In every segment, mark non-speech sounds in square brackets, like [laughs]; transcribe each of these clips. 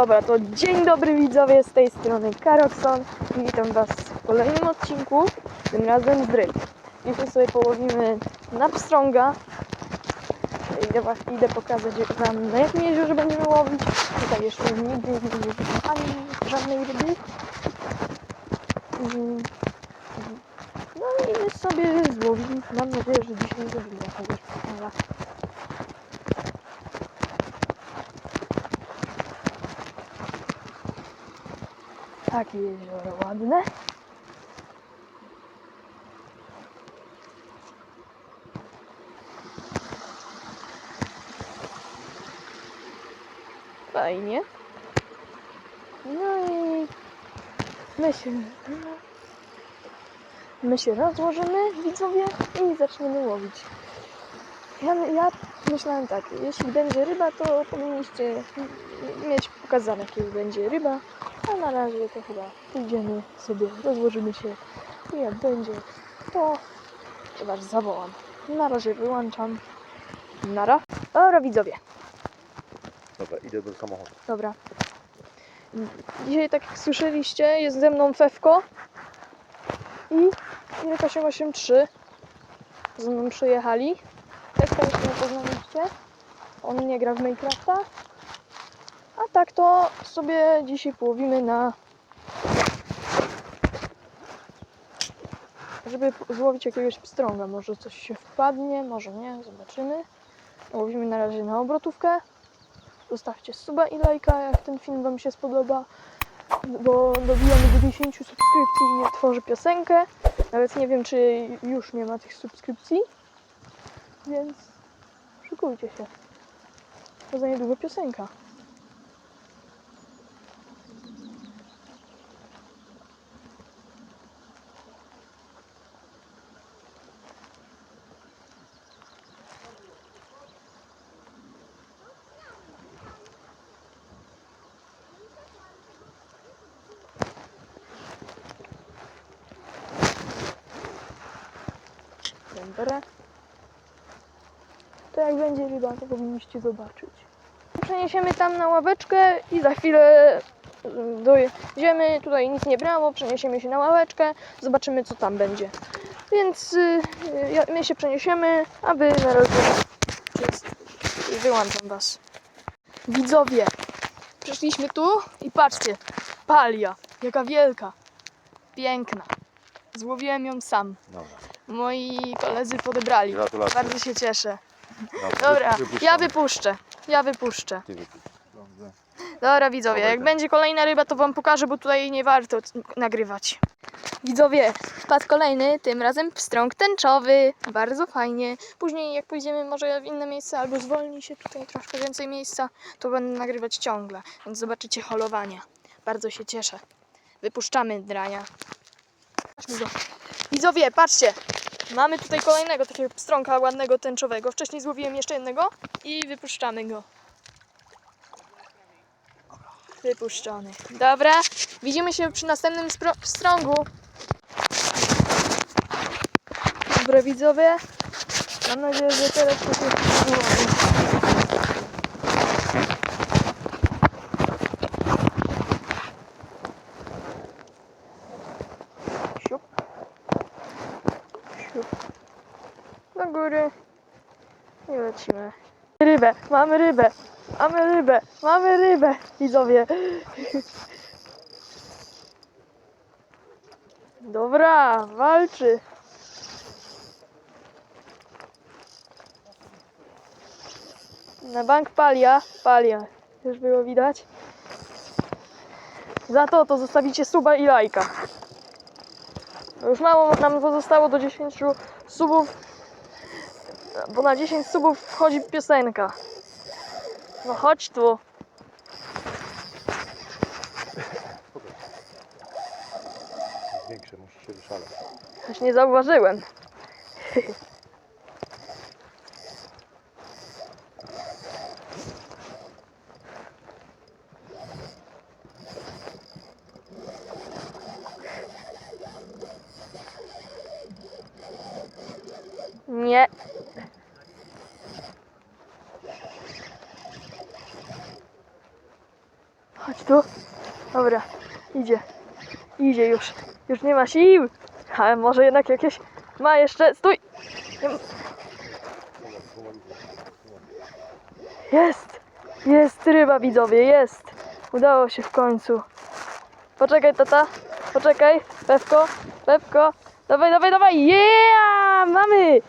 Dobra, to dzień dobry widzowie, z tej strony Karokson i witam was w kolejnym odcinku, tym razem z ryb. Dzisiaj sobie połowimy na pstrąga. Idę, idę pokazać wam na jakim jeziorze będziemy łowić. Tutaj jeszcze nigdy nie było ani żadnej ryby. Mm. No i sobie złowimy. Mam nadzieję, że dzisiaj zrobimy jakiegoś Takie jezioro ładne. Fajnie. No i my się, my się rozłożymy, widzowie, i zaczniemy łowić. Ja, ja myślałem tak, jeśli będzie ryba, to powinniście mieć pokazane, kiedy będzie ryba, a na razie to chyba pójdziemy sobie, rozłożymy się i jak będzie, to, to was zawołam. Na razie wyłączam. Nara. Dobra widzowie, Dobra, idę do samochodu. dobra. Dzisiaj, tak jak słyszeliście, jest ze mną Fewko i Irka 883. Ze mną przyjechali. Fewka jeszcze nie poznaliście. On nie gra w Minecrafta. A tak to sobie dzisiaj połowimy na... Żeby złowić jakiegoś pstrąga. Może coś się wpadnie, może nie. Zobaczymy. Łowimy na razie na obrotówkę. Zostawcie suba i lajka, jak ten film Wam się spodoba, bo dobijamy do 10 subskrypcji i tworzę piosenkę. Nawet nie wiem, czy już nie ma tych subskrypcji, więc szykujcie się. To za niedługo piosenka. Dobra. To jak będzie ryba, to powinniście zobaczyć. Przeniesiemy tam na ławeczkę i za chwilę y, dojedziemy. Tutaj nic nie brało, przeniesiemy się na ławeczkę, zobaczymy co tam będzie. Więc y, my się przeniesiemy, aby na razie wyłączam was. Widzowie, przyszliśmy tu i patrzcie, palia, jaka wielka, piękna. Złowiłem ją sam. Dobra. Moi koledzy podebrali. Gratulacje. Bardzo się cieszę. Dobra, [laughs] ja wypuszczę. Ja wypuszczę. Ty wypuść. Dobrze. Dobra, widzowie, jak będzie kolejna ryba, to wam pokażę, bo tutaj nie warto nagrywać. Widzowie, wpadł kolejny, tym razem pstrąg tęczowy. Bardzo fajnie. Później jak pójdziemy może w inne miejsce, albo zwolni się tutaj troszkę więcej miejsca, to będę nagrywać ciągle. Więc zobaczycie holowania. Bardzo się cieszę. Wypuszczamy drania. Widzowie, patrzcie. Mamy tutaj kolejnego takiego pstrąga ładnego tęczowego. Wcześniej złowiłem jeszcze jednego i wypuszczamy go. Wypuszczony. Dobra, widzimy się przy następnym pstrągu. Dobra widzowie, mam nadzieję, że teraz to się góry. I lecimy. Rybę, mamy rybę, mamy rybę, mamy rybę, widzowie. Dobra, walczy. Na bank palia, palia, już było widać. Za to to zostawicie suba i lajka. Już mało nam pozostało do 10 subów, bo na 10 subów wchodzi piosenka. No chodź tu. Większe, muszę się wyszaleć. Aż nie zauważyłem. [laughs] Nie. Chodź Tu? Dobra, idzie. Idzie już. Już nie ma sił. Ale może jednak jakieś ma jeszcze. Stój! Jest! Jest ryba, widzowie, jest! Udało się w końcu. Poczekaj, tata. Poczekaj. Pewko, Pewko. Dawaj, dawaj, dawaj. Yeah! Mamy!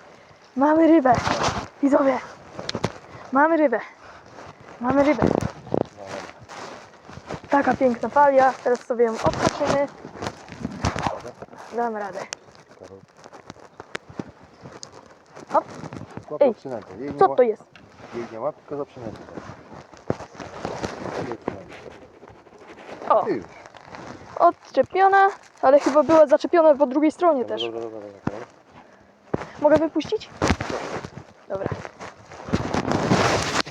Mamy rybę. Widzowie. Mamy rybę. Mamy rybę. Taka piękna falia. Teraz sobie ją obhaczymy. Damy radę. Hop. Łap Ej, przynętę. Jej nie Co łap- to jest? Jej nie łap, tylko za przynętę. O, Ty już. odczepiona, ale chyba była zaczepiona po drugiej stronie Dobra, też. dobra, dobra, dobra. Mogę wypuścić? Dobra.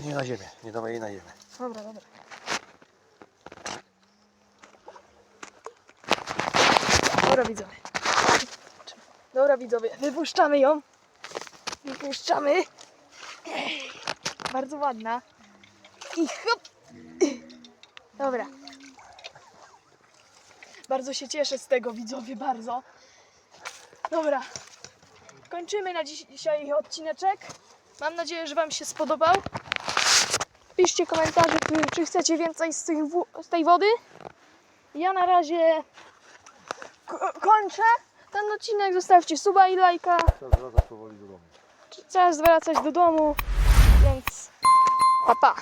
Nie na ziemię, nie dawaj jej na ziemię. Dobra, dobra. Dobra widzowie. Dobra widzowie, wypuszczamy ją. Wypuszczamy. Bardzo ładna. I hop. Dobra. Bardzo się cieszę z tego widzowie, bardzo. Dobra. Kończymy na dziś- dzisiaj odcineczek. Mam nadzieję, że Wam się spodobał. Piszcie komentarze, czy, chcecie więcej z, tych, z tej wody. Ja na razie ko- kończę ten odcinek. Zostawcie suba i lajka. Czas wracać powoli do domu. Czas wracać do domu, więc pa pa.